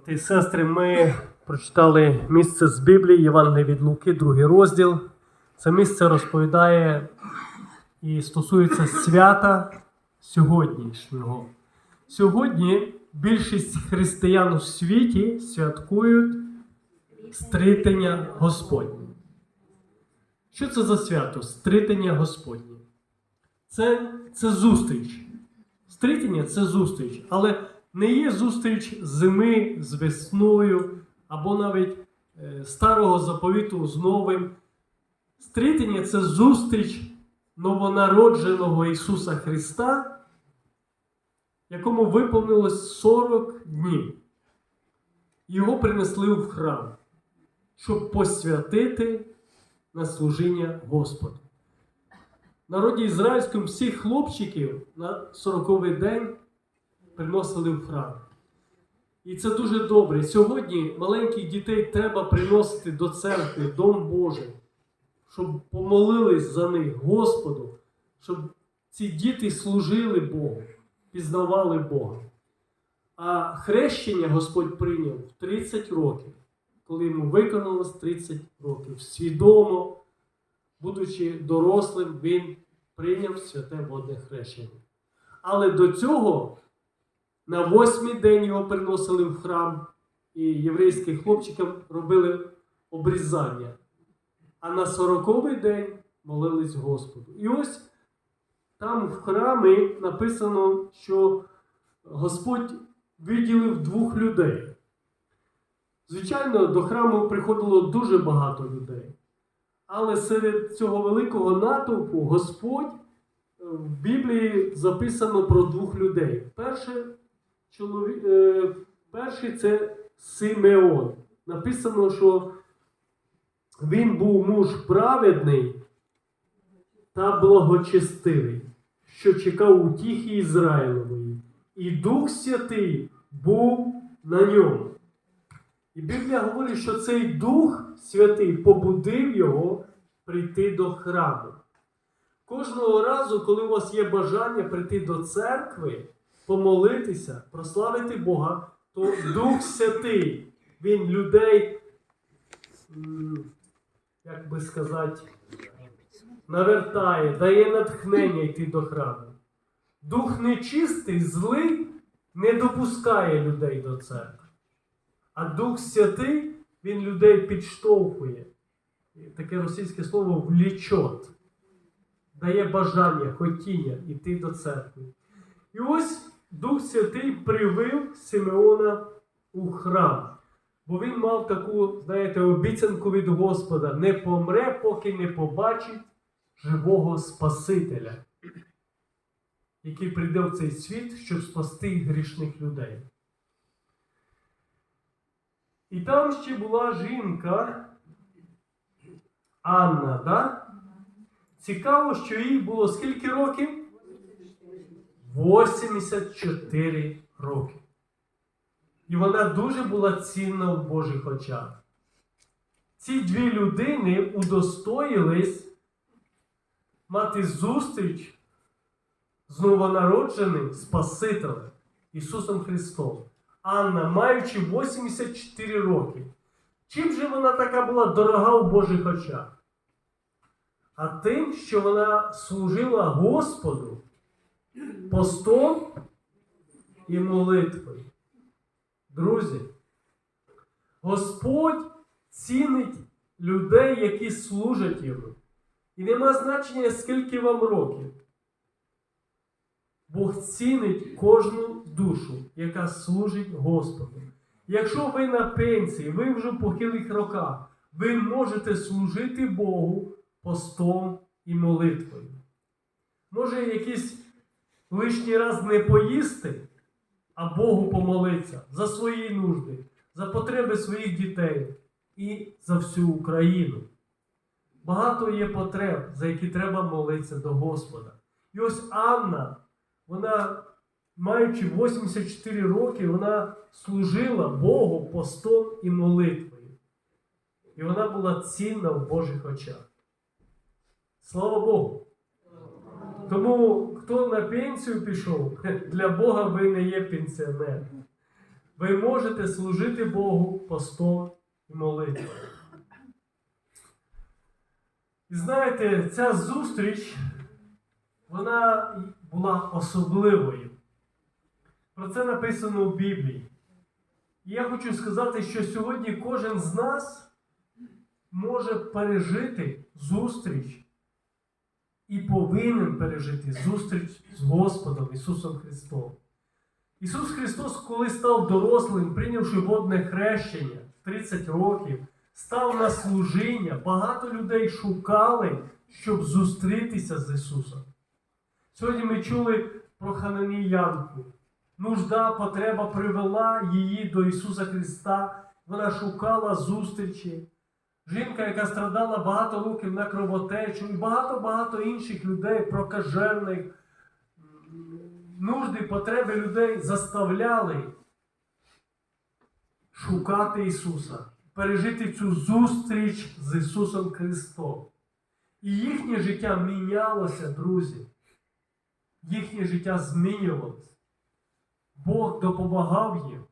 Брати і сестри, ми прочитали місце з Біблії, Євангелія від Луки, другий розділ. Це місце розповідає і стосується свята сьогоднішнього. Сьогодні більшість християн у світі святкують стрітення Господнє. Що це за свято? Стрітення Господнє. Це, це зустріч. Стрітення це зустріч, але не є зустріч зими з весною або навіть е, старого заповіту з новим. Стрітення це зустріч новонародженого Ісуса Христа, якому виповнилось 40 днів. Його принесли в храм, щоб посвятити на служіння Господу. Народі ізраїльському всіх хлопчиків на 40-й день приносили в храм. І це дуже добре. Сьогодні маленьких дітей треба приносити до церкви, Дом Божий, щоб помолились за них Господу, щоб ці діти служили Богу, пізнавали Бога. А хрещення Господь прийняв в 30 років, коли йому виконалось 30 років. Свідомо, будучи дорослим, він прийняв святе водне хрещення. Але до цього на восьмий день його приносили в храм, і єврейським хлопчикам робили обрізання. А на сороковий день молились Господу. І ось там в храмі написано, що Господь виділив двох людей. Звичайно, до храму приходило дуже багато людей. Але серед цього великого натовпу Господь е, в Біблії записано про двох людей. Перший, чоловік, е, перший це Симеон. Написано, що він був муж праведний та благочестивий, що чекав утіхи Ізраїлової, і Дух Святий був на ньому. І Біблія говорить, що цей Дух Святий побудив його прийти до храму. Кожного разу, коли у вас є бажання прийти до церкви, помолитися, прославити Бога, то Дух Святий, Він людей, як би сказати, навертає, дає натхнення йти до храму. Дух нечистий, злий, не допускає людей до церкви. А Дух Святий, він людей підштовхує. Таке російське слово влічот. Дає бажання, хотіння йти до церкви. І ось Дух Святий привив Симеона у храм. Бо він мав таку, знаєте, обіцянку від Господа: не помре, поки не побачить живого Спасителя, який прийде в цей світ, щоб спасти грішних людей. І там ще була жінка Анна, да? Цікаво, що їй було скільки років? 84 роки. І вона дуже була цінна в Божих очах. Ці дві людини удостоїлись мати зустріч з новонародженим Спасителем Ісусом Христом. Анна, маючи 84 роки. Чим же вона така була дорога в Божих очах? А тим, що вона служила Господу постом і молитвою. Друзі, Господь цінить людей, які служать йому. І нема значення, скільки вам років. Бог цінить кожну душу, яка служить Господу. Якщо ви на пенсії, ви вже в похилих роках, ви можете служити Богу постом і молитвою. Може, якийсь лишній раз не поїсти, а Богу помолитися за свої нужди, за потреби своїх дітей і за всю Україну. Багато є потреб, за які треба молитися до Господа. І ось Анна, вона, маючи 84 роки, вона служила Богу постом і молитвою. І вона була цінна в Божих очах. Слава Богу! Тому хто на пенсію пішов, для Бога ви не є пенсіонер. ви можете служити Богу постом і молитвою. І знаєте, ця зустріч, вона була особливою. Про це написано в Біблії. І я хочу сказати, що сьогодні кожен з нас може пережити зустріч і повинен пережити зустріч з Господом Ісусом Христом. Ісус Христос, коли став дорослим, прийнявши водне хрещення в 30 років, став на служіння, багато людей шукали, щоб зустрітися з Ісусом. Сьогодні ми чули про Хананіянку. Нужда, потреба привела її до Ісуса Христа. Вона шукала зустрічі. Жінка, яка страдала багато років на кровотечу, і багато-багато інших людей, прокажених, нужди, потреби людей заставляли шукати Ісуса, пережити цю зустріч з Ісусом Христом. І їхнє життя мінялося, друзі. Їхнє життя змінювалося. Бог допомагав їм,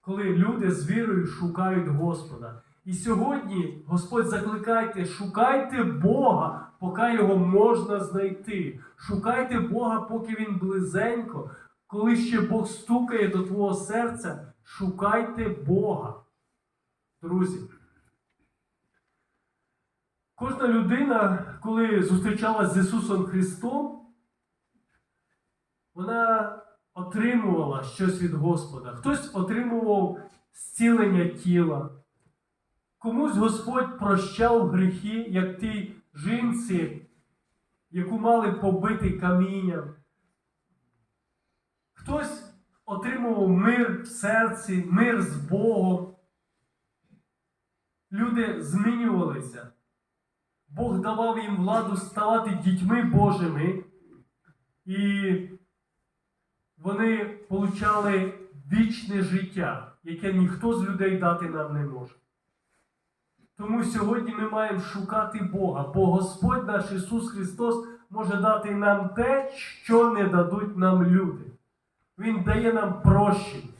коли люди з вірою шукають Господа. І сьогодні Господь закликайте, шукайте Бога, поки його можна знайти. Шукайте Бога, поки Він близенько. Коли ще Бог стукає до твого серця, шукайте Бога. Друзі. Кожна людина, коли зустрічалась з Ісусом Христом, вона отримувала щось від Господа. Хтось отримував зцілення тіла. Комусь Господь прощав гріхи, як тій жінці, яку мали побити камінням. Хтось отримував мир в серці, мир з Богом. Люди змінювалися. Бог давав їм владу ставати дітьми Божими. І вони получали вічне життя, яке ніхто з людей дати нам не може. Тому сьогодні ми маємо шукати Бога, бо Господь наш Ісус Христос може дати нам те, що не дадуть нам люди. Він дає нам прощення,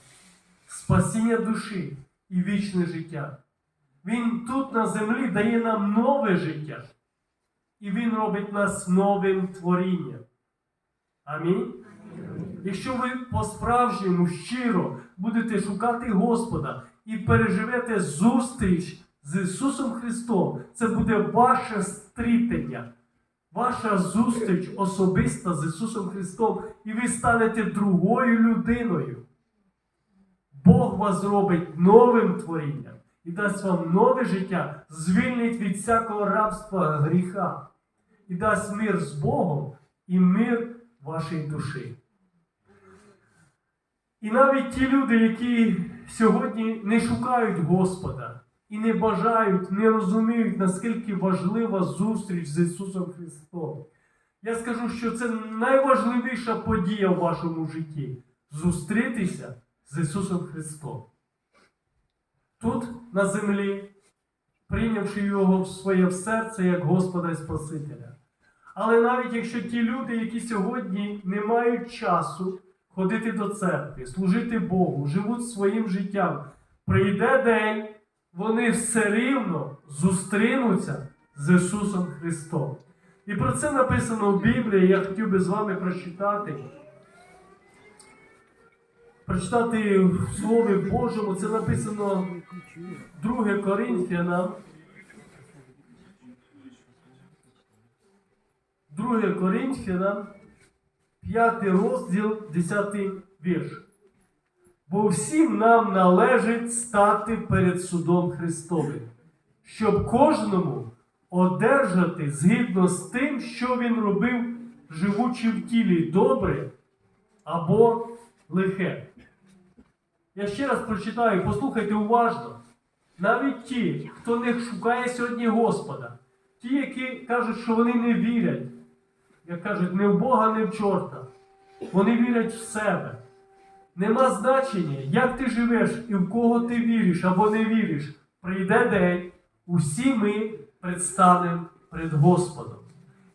спасіння душі і вічне життя. Він тут на землі дає нам нове життя. І Він робить нас новим творінням. Амінь. Якщо ви по-справжньому щиро будете шукати Господа і переживете зустріч з Ісусом Христом, це буде ваше стрітення, ваша зустріч особиста з Ісусом Христом, і ви станете другою людиною. Бог вас зробить новим творінням і дасть вам нове життя, звільнить від всякого рабства гріха і дасть мир з Богом і мир вашій душі. І навіть ті люди, які сьогодні не шукають Господа і не бажають, не розуміють, наскільки важлива зустріч з Ісусом Христом. Я скажу, що це найважливіша подія в вашому житті зустрітися з Ісусом Христом. Тут, на землі, прийнявши Його в своє серце як Господа і Спасителя. Але навіть якщо ті люди, які сьогодні не мають часу ходити до церкви, служити Богу, живуть своїм життям, прийде день, вони все рівно зустрінуться з Ісусом Христом. І про це написано в Біблії, я хотів би з вами прочитати. Прочитати в Слові Божому, це написано 2 Коринфянам. 2 Коринфянам, 5 розділ, 10 вірш. Бо всім нам належить стати перед судом Христовим, щоб кожному одержати згідно з тим, що він робив, живучи в тілі добре або лихе. Я ще раз прочитаю, послухайте уважно. Навіть ті, хто не шукає сьогодні Господа, ті, які кажуть, що вони не вірять, як кажуть, не в Бога, не в чорта. Вони вірять в себе. Нема значення, як ти живеш і в кого ти віриш або не віриш. Прийде день, усі ми предстанемо перед Господом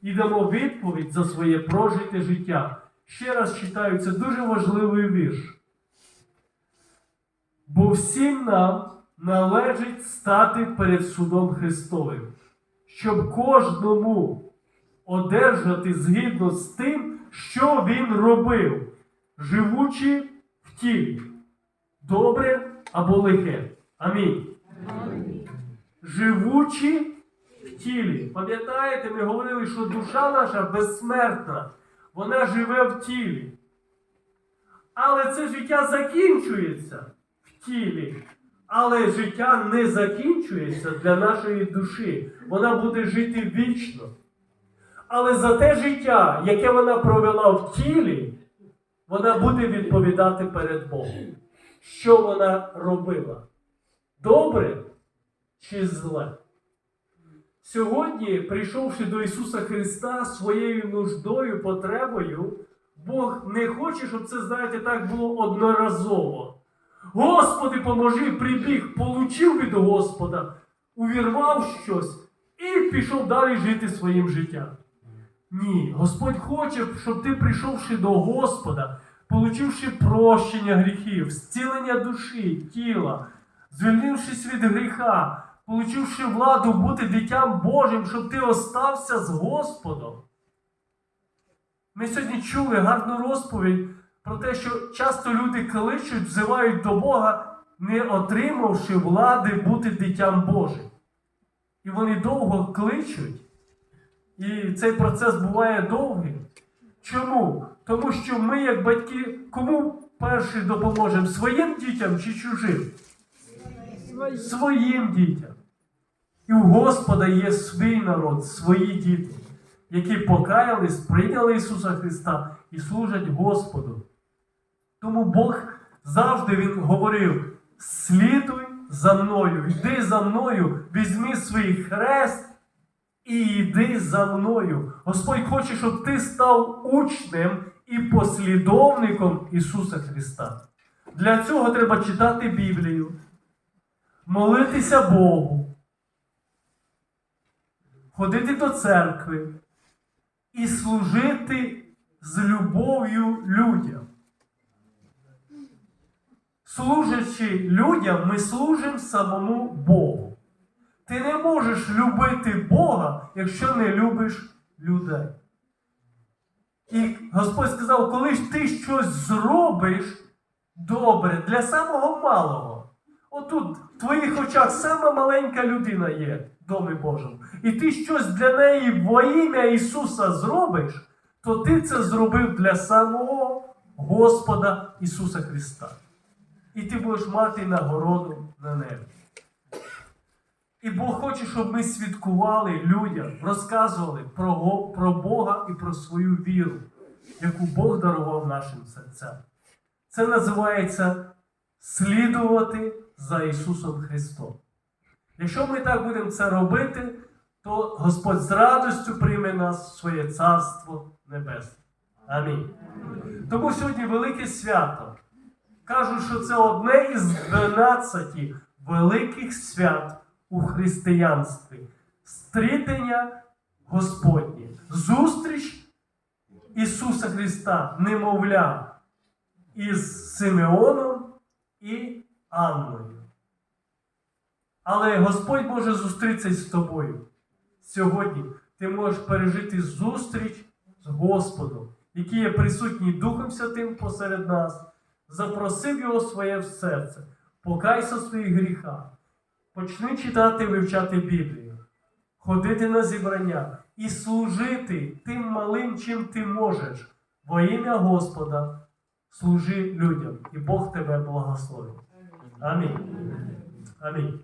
і дамо відповідь за своє прожите життя. Ще раз читаю, це дуже важливий вірш. Бо всім нам належить стати перед судом Христовим, щоб кожному одержати згідно з тим, що він робив, живучи в добре або лихе. Амінь. Живучи в тілі. Пам'ятаєте, ми говорили, що душа наша безсмертна, вона живе в тілі. Але це життя закінчується в тілі. Але життя не закінчується для нашої душі. Вона буде жити вічно. Але за те життя, яке вона провела в тілі, вона буде відповідати перед Богом. Що вона робила? Добре чи зле? Сьогодні, прийшовши до Ісуса Христа своєю нуждою, потребою, Бог не хоче, щоб це, знаєте, так було одноразово. Господи, поможи, прибіг, получив від Господа, увірвав щось і пішов далі жити своїм життям. Ні, Господь хоче, щоб ти, прийшовши до Господа, получивши прощення гріхів, зцілення душі, тіла, звільнившись від гріха, получивши владу бути дитям Божим, щоб ти остався з Господом. Ми сьогодні чули гарну розповідь про те, що часто люди кличуть, взивають до Бога, не отримавши влади бути дитям Божим. І вони довго кличуть, і цей процес буває довгим. Чому? Тому що ми, як батьки, кому перші допоможемо? Своїм дітям чи чужим? Своїм дітям. І у Господа є свій народ, свої діти, які покаялись, прийняли Ісуса Христа і служать Господу. Тому Бог завжди Він говорив: слідуй за мною, йди за мною, візьми свій хрест і йди за мною. Господь хоче, щоб ти став учнем і послідовником Ісуса Христа. Для цього треба читати Біблію, молитися Богу, ходити до церкви і служити з любов'ю людям. Служачи людям, ми служимо самому Богу. Ти не можеш любити Бога, якщо не любиш людей. І Господь сказав, коли ж ти щось зробиш добре для самого малого. Отут в твоїх очах сама маленька людина є в Домі Божому. І ти щось для неї во ім'я Ісуса зробиш, то ти це зробив для самого Господа Ісуса Христа. І ти будеш мати нагороду на небі. І Бог хоче, щоб ми свідкували людям, розказували про, про Бога і про свою віру, яку Бог дарував нашим серцям. Це називається слідувати за Ісусом Христом. Якщо ми так будемо це робити, то Господь з радістю прийме нас в своє Царство Небесне. Амінь. Тому сьогодні велике свято. Кажуть, що це одне із 12 великих свят у християнстві. Стрітення Господнє. Зустріч Ісуса Христа, немовля, із Симеоном і Анною. Але Господь може зустрітися з тобою. Сьогодні ти можеш пережити зустріч з Господом, який є присутній Духом Святим посеред нас, запросив його своє в серце, покайся своїх гріхах, почни читати вивчати Біблію, ходити на зібрання і служити тим малим, чим ти можеш. Во ім'я Господа служи людям, і Бог тебе благословить. Амінь. Амінь.